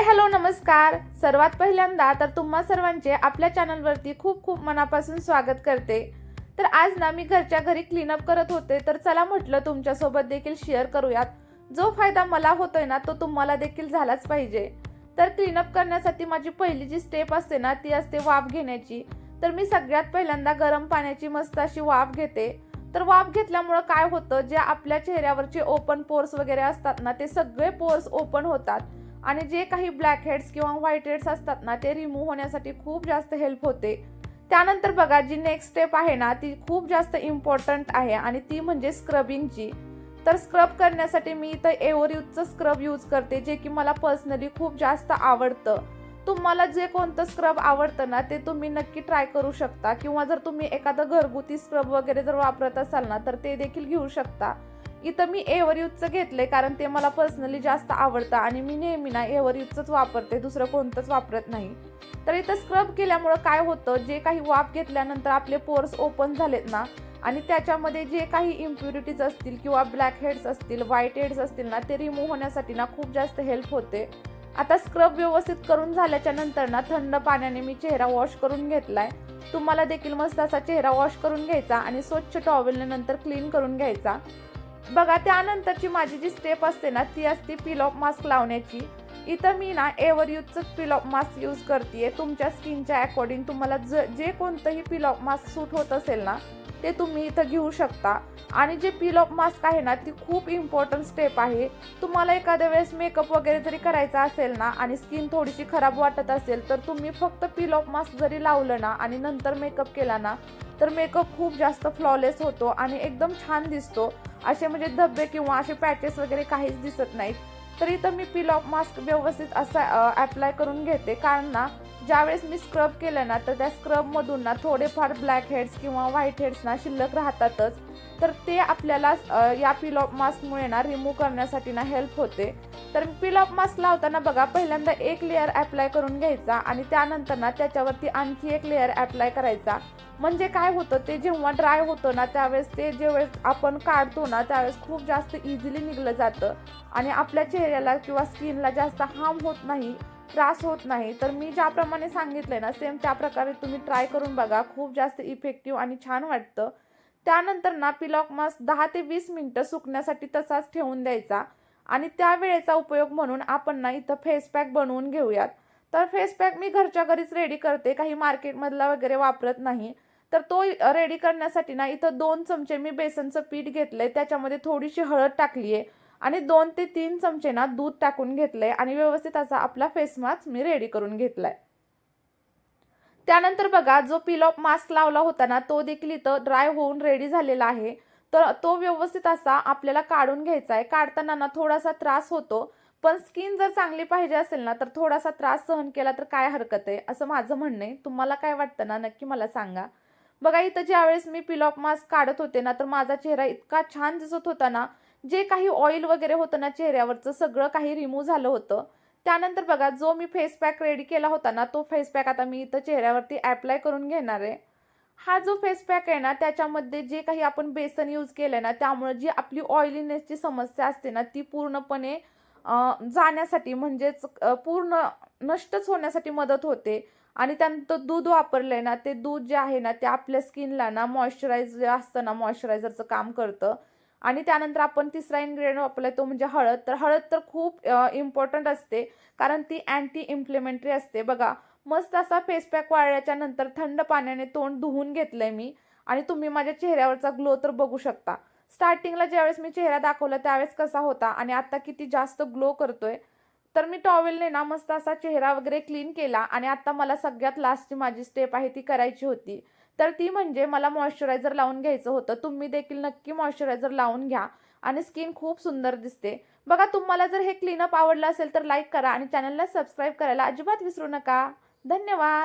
Hi hello नमस्कार. सर्वात पहिल्यांदा तर तुम्हा सर्वांचे आपल्या चॅनलवरती खूप खूप मनापासून स्वागत करते. तर आज ना मी घरच्या घरी क्लीनअप करत होते. तर चला म्हटलं तुमच्यासोबत देखील शेअर करूयात. जो फायदा मला होतोय ना तो तुम्हाला देखील झालाच पाहिजे. तर क्लीनअप करण्यासाठी माझी पहिली जी स्टेप असते ना ती असते वाफ घेण्याची. तर मी सगळ्यात पहिल्यांदा गरम पाण्याची मस्त अशी वाफ घेते. तर वाफ घेतल्यामुळं काय होतं जे आपल्या चेहऱ्यावरचे ओपन पोर्स वगैरे असतात ना ते सगळे पोर्स ओपन होतात. आणि जे काही ब्लॅक हेड्स किंवा व्हाईट हेड्स असतात ना ते रिमूव्ह होण्यासाठी खूप जास्त हेल्प होते. त्यानंतर बघा जी नेक्स्ट स्टेप आहे ना ती खूप जास्त इम्पॉर्टंट आहे आणि ती म्हणजे स्क्रबिंगची तर स्क्रब करण्यासाठी मी इथं एव्हरयूजचं स्क्रब यूज करते जे की मला पर्सनली खूप जास्त आवडतं. तुम्हाला जे कोणतं स्क्रब आवडतं ना ते तुम्ही नक्की ट्राय करू शकता. किंवा जर तुम्ही एखादं घरगुती स्क्रब वगैरे जर वापरत असाल ना तर ते देखील घेऊ शकता. इथं मी एव्हरयूजचं घेतलंय कारण ते मला पर्सनली जास्त आवडतं आणि मी नेहमी ना एव्हरयूजचंच वापरते दुसरं कोणतंच वापरत नाही. तर इथं स्क्रब केल्यामुळं काय होतं जे काही वाफ घेतल्यानंतर आपले पोर्स ओपन झालेत ना आणि त्याच्यामध्ये जे काही इम्प्युरिटीज असतील किंवा ब्लॅक हेड्स असतील व्हाईट हेड्स असतील ना ते रिमूव्ह होण्यासाठी ना खूप जास्त हेल्प होते. आता स्क्रब व्यवस्थित करून झाल्याच्यानंतर ना थंड पाण्याने मी चेहरा वॉश करून घेतला आहे तुम्हाला देखील मस्त असा चेहरा वॉश करून घ्यायचा आणि स्वच्छ टॉवेलने नंतर क्लीन करून घ्यायचा. बघा त्यानंतरची माझी जी स्टेप असते ना ती असते पिल ऑफ मास्क लावण्याची. इथं मी ना एव्हर यूजचं पिल ऑफ मास्क यूज करते तुमच्या स्किनच्या अकॉर्डिंग तुम्हाला ज जे कोणतंही पिल ऑफ मास्क सूट होत असेल ना ते तुम्ही इथं घेऊ शकता. आणि जे पिल ऑफ मास्क आहे ना ती खूप इम्पॉर्टंट स्टेप आहे. तुम्हाला एखाद्या वेळेस मेकअप वगैरे जरी करायचा असेल ना आणि स्किन थोडीशी खराब वाटत असेल तर तुम्ही फक्त पिल ऑफ मास्क जरी लावलं ना आणि नंतर मेकअप केला ना तर मेकअप खूप जास्त फ्लॉलेस होतो आणि एकदम छान दिसतो. असे म्हणजे धब्बे किंवा असे पॅचेस वगैरे काहीच दिसत नाहीत. तर इथं मी पिल ऑफ मास्क व्यवस्थित असा ॲप्लाय करून घेते. कारण ना ज्यावेळेस मी स्क्रब केलं ना तर त्या स्क्रबमधून ना थोडेफार ब्लॅक हेड्स किंवा व्हाईट हेड्स ना शिल्लक राहतातच. तर ते आपल्याला या पिल ऑफ मास्कमुळे ना रिमूव्ह करण्यासाठी ना हेल्प होते. तर पिल ऑफ मास्क लावताना बघा पहिल्यांदा एक लेअर ॲप्लाय करून घ्यायचा आणि त्यानंतर ना त्याच्यावरती आणखी एक लेअर ॲप्लाय करायचा. म्हणजे काय होतं ते जेव्हा ड्राय होतं ना त्यावेळेस ते ज्यावेळेस आपण काढतो ना त्यावेळेस खूप जास्त इझिली निघलं जातं. आणि आपल्या चेहऱ्याला किंवा स्किनला जास्त हार्म होत नाही. त्रास होत नाही. तर मी ज्याप्रमाणे सांगितलं आहे ना सेम त्या प्रकारे तुम्ही ट्राय करून बघा. खूप जास्त इफेक्टिव्ह आणि छान वाटतं. त्यानंतर ना पिलॉक मास्क दहा ते वीस मिनटं सुकण्यासाठी तसाच ठेवून द्यायचा. आणि त्या वेळेचा उपयोग म्हणून आपण ना इथं फेस पॅक बनवून घेऊयात. तर फेस पॅक मी घरच्या घरीच रेडी करते. काही मार्केटमधला वगैरे वापरत नाही. तर तो रेडी करण्यासाठी ना इथं दोन चमचे मी बेसनचं पीठ घेतलं आहे त्याच्यामध्ये थोडीशी हळद टाकली आहे आणि दोन ते तीन चमचे ना दूध टाकून घेतलंय आणि व्यवस्थित असा आपला फेस मास्क मी रेडी करून घेतलाय. त्यानंतर बघा जो पिलॉप मास्क लावला होता ना तो देखील इथं ड्राय होऊन रेडी झालेला आहे. तर तो व्यवस्थित असा आपल्याला काढून घ्यायचा आहे काढताना ना थोडासा त्रास होतो पण स्किन जर चांगली पाहिजे असेल ना तर थोडासा त्रास सहन केला तर काय हरकत आहे असं माझं म्हणणं आहे. तुम्हाला काय वाटतं ना नक्की मला सांगा. बघा इथं ज्यावेळेस मी पिलॉप मास्क काढत होते ना तर माझा चेहरा इतका छान दिसत होता ना जे काही ऑइल वगैरे होतं ना चेहऱ्यावरचं सगळं काही रिमूव्ह झालं होतं. त्यानंतर बघा जो मी फेस पॅक रेडी केला होता ना तो फेस पॅक आता मी इथं चेहऱ्यावरती ॲप्लाय करून घेणार आहे. हा जो फेस पॅक आहे ना त्याच्यामध्ये जे काही आपण बेसन यूज केलं ना त्यामुळे जी आपली ऑइलीनेसची समस्या असते ना ती पूर्णपणे जाण्यासाठी म्हणजेच पूर्ण नष्टच होण्यासाठी मदत होते. आणि त्यानंतर दूध वापरलं आहे ना ते दूध जे आहे ना ते आपल्या स्किनला ना मॉइश्चरायझ जे असतं ना मॉइश्चरायझरचं काम करतं. आणि त्यानंतर आपण तिसरा इन्ग्रेडियंट वापरलाय तो म्हणजे हळद. तर हळद तर खूप इम्पॉर्टंट असते. कारण ती अँटी इम्प्लिमेंटरी असते. बघा मस्त असा फेस पॅक वाळल्याच्या नंतर थंड पाण्याने तोंड धुवून घेतलंय मी. आणि तुम्ही माझ्या चेहऱ्यावरचा ग्लो तर बघू शकता. स्टार्टिंगला ज्यावेळेस मी चेहरा दाखवला त्यावेळेस कसा होता आणि आता किती जास्त ग्लो करतोय. तर मी टॉवेलने ना मस्त असा चेहरा वगैरे क्लीन केला आणि आता मला सगळ्यात लास्टची माझी स्टेप आहे ती करायची होती. तर ती म्हणजे मला मॉइश्चरायझर लावून घ्यायचं होतं. तुम्ही देखील नक्की मॉइश्चरायझर लावून घ्या आणि स्किन खूप सुंदर दिसते. बघा तुम्हाला जर हे क्लीनअप आवडलं असेल तर लाईक करा आणि चॅनलला सबस्क्राईब करायला अजिबात विसरू नका. धन्यवाद.